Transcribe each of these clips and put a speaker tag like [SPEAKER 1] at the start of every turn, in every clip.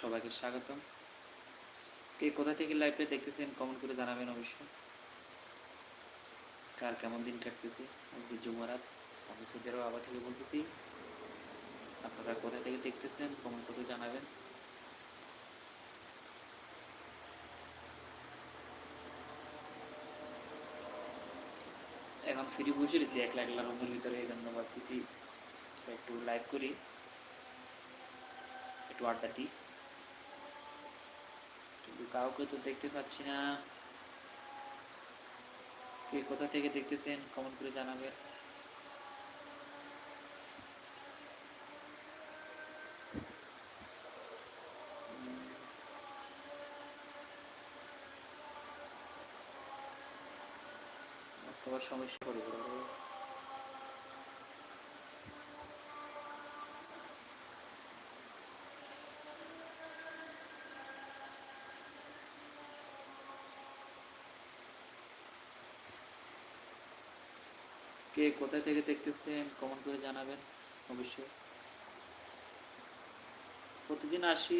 [SPEAKER 1] সবাইকে স্বাগতম। কে কোথা থেকে লাইভটা দেখতেছেন কমেন্ট করে জানাবেন অবশ্যই। কার কেমন দিন কাটতেছে? আজকে জুমারাত, আমি সৌদি আরব আবার থেকে বলতেছি। আপনারা কোথা থেকে দেখতেছেন কমেন্ট করে জানাবেন। এখন ফ্রি বসে রয়েছি একলা একলা রুমের ভিতরে, এই জন্য ভাবতেছি একটু লাইভ করি। একটু আড্ডা দিই। কাউকে তো দেখতে পাচ্ছি না। কে কোথা থেকে দেখতেছেন কমেন্ট করে জানাবেন। সমস্যা করে কে কোথা থেকে দেখতেছেন কমেন্ট করে জানাবেন, অবশ্যই। প্রতিদিন আসি,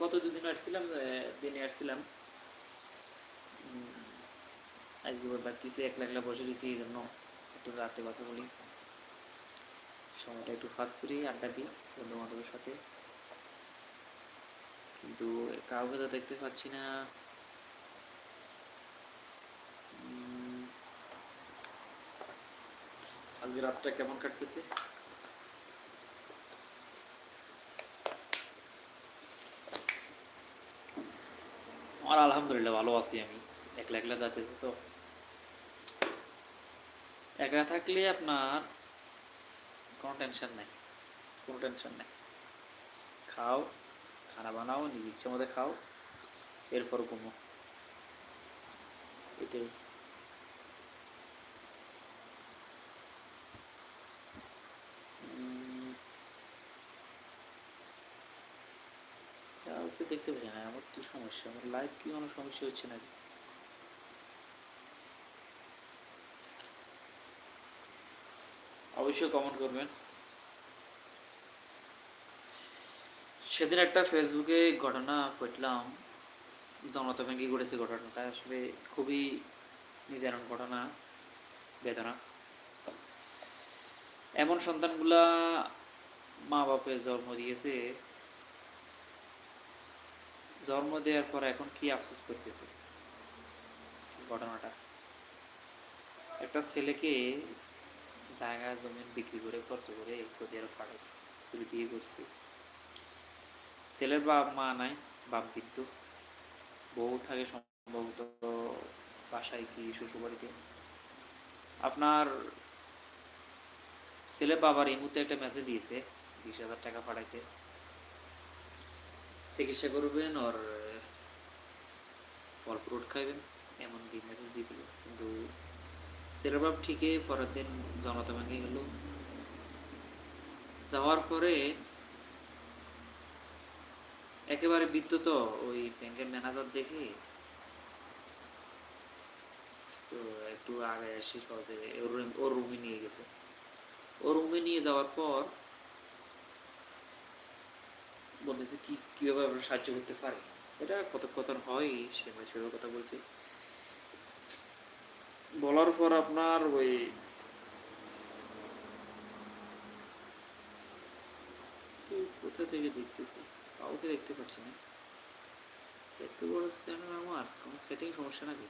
[SPEAKER 1] গত দুদিন আসছিলাম দিনে আসছিলাম। আজকে ভাবতেছি, একলা একলা বসে এই জন্য একটু রাতে কথা বলি। সময়টা একটু ফাস্ট করি, আড্ডা দিই বন্ধু বান্ধবের সাথে। কিন্তু কাউকে তো দেখতে পাচ্ছি না। আজকে রাতটা কেমন কাটতেছে? আমার আলহামদুলিল্লাহ ভালো আছি আমি। একলা একলা যাতেছি তো একা থাকলে আপনার কোনো টেনশন নাই, কোনো টেনশন নাই। খাও, খানা বানাও, নিজ ইচ্ছে মতো খাও, এরপর ঘুমো। এটাই। কাউকে দেখতে পাচ্ছি না আমার কি সমস্যা, আমার লাইভ কি কোনো সমস্যা হচ্ছে নাকি? অবশ্যই কমেন্ট করবেন। সেদিন একটা ফেসবুকে ঘটনা পড়লাম জনতা ব্যাংকে ঘটেছে ঘটনাটা আসলে খুবই নিদারুণ ঘটনা, বেদনা। এমন সন্তানগুলা মা বাপের জন্ম দিয়েছে জন্ম দেওয়ার পর এখন কি আফসোস করতেছে? ঘটনাটা। একটা ছেলেকে জায়গা, জমিন বিক্রি করে, খরচ করে সৌদি আরব পাঠাইছে ছেলে বিয়ে করছে ছেলের বাপ মা নাই, বাপ কিন্তু বউ থাকে সম্ভবত বাসায় কি শ্বশুরবাড়িতে। আপনার ছেলে বাবার এই মুহূর্তে একটা মেসেজ দিয়েছে, বিশ হাজার টাকা পাঠাইছে। চিকিৎসা করবেন ওর অল্প রোড খাইবেন, এমন দিয়ে মেসেজ দিয়েছিল। কিন্তু ছেলের ঠিকই পরের দিন জনতা ব্যাংকে গেল। যাওয়ার পরে একেবারে বিদ্যুৎ, ওই ব্যাংকের ম্যানেজার দেখে তো একটু আগে এসে সহজে ওর রুমে নিয়ে গেছে। ওর রুমে নিয়ে যাওয়ার পর বলতেছে কি, কীভাবে আমরা সাহায্য করতে পারি? এটা কত কথন হয়, সে সেভাবে কথা বলছে। বলার পর আপনার ওই কোথা থেকে দেখতে কাউকে দেখতে পাচ্ছি না। এত বড় চ্যানেল আমার, কোনো সেটিং সমস্যা নাকি?